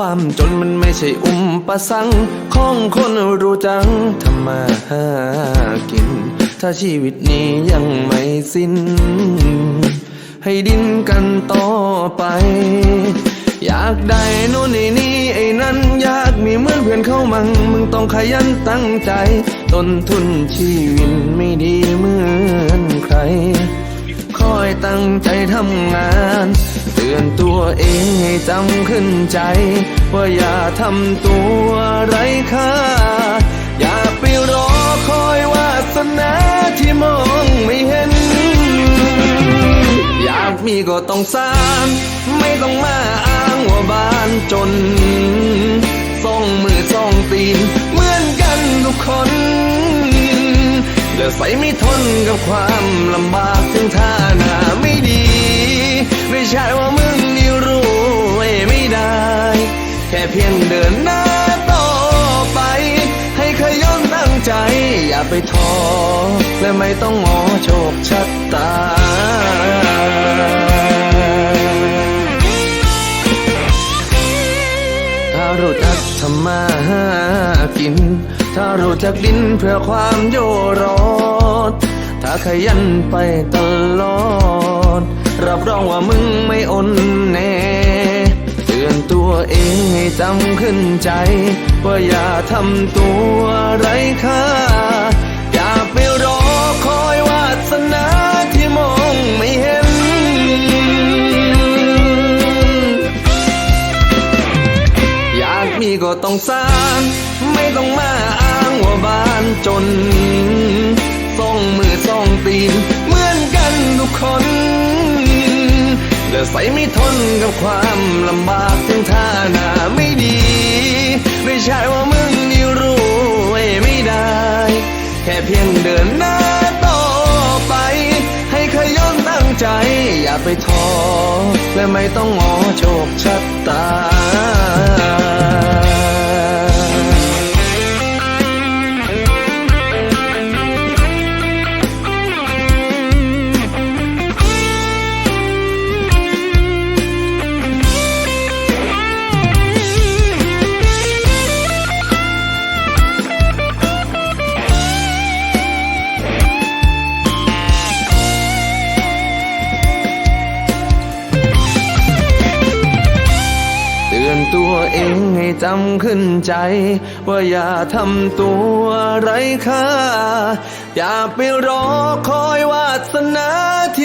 ความจนมันไม่ใช่อุมประสังของคนรู้จังทำมาหากิน ถ้าชีวิตนี้ยังไม่สิ้น ให้ดิ้นกันต่อไป อยากได้โน่นนี่นี่ไอ้นั่นอยากมีเหมือนเพื่อนเข้ามังมึงต้องขยันตั้งใจ ต้นทุนชีวิตไม่ดีเหมือนใคร คอยตั้งใจทำงาน อนตัวเองให้จำขึ้นใจ ว่าอย่าทำตัวไร้ค่า อย่าไปรอคอยวาสนาที่มองไม่เห็น อยากมีก็ต้องสร้าง ไม่ต้องมาอ้างว่าบ้านจนส่องมือส่องตีน เหมือนกันทุกคนเลือใส่ไม่ทนกับความลำบากถึงท่าหน้าไม่ดี ไม่ใช่ว่า เพียงเดินหน้าต่อไป ให้ขยันตั้งใจ อย่าไปท้อและไม่ต้องงอโชคชะตาถ้ารู้จักทำมาหากิน ถ้ารู้จักดินเพื่อความโยรอด ถ้าขยันไปตลอด รับรองว่ามึงไม่อ่อนแน่ จำขึ้นใจ ว่าอย่าทำตัวไร้ค่า อย่าไปรอคอยวาสนาที่มองไม่เห็น อยากมีก็ต้องสร้าง ไม่ต้องมาอ้างว่าบ้านจนส่องมือส่องตีน เหมือนกันทุกคนเลือใส่ไม่ทนกับความลำบากถึงท่าหน้า ใช่ว่ามึงนี่รู้ไม่ได้ แค่เพียงเดินหน้าต่อไป ให้ขยันตั้งใจ อย่าไปท้อและไม่ต้องงอโชคชะตา จำขึ้นใจ ว่าอย่าทำตัวไร้ค่า อย่าไปรอคอยวาสนาที่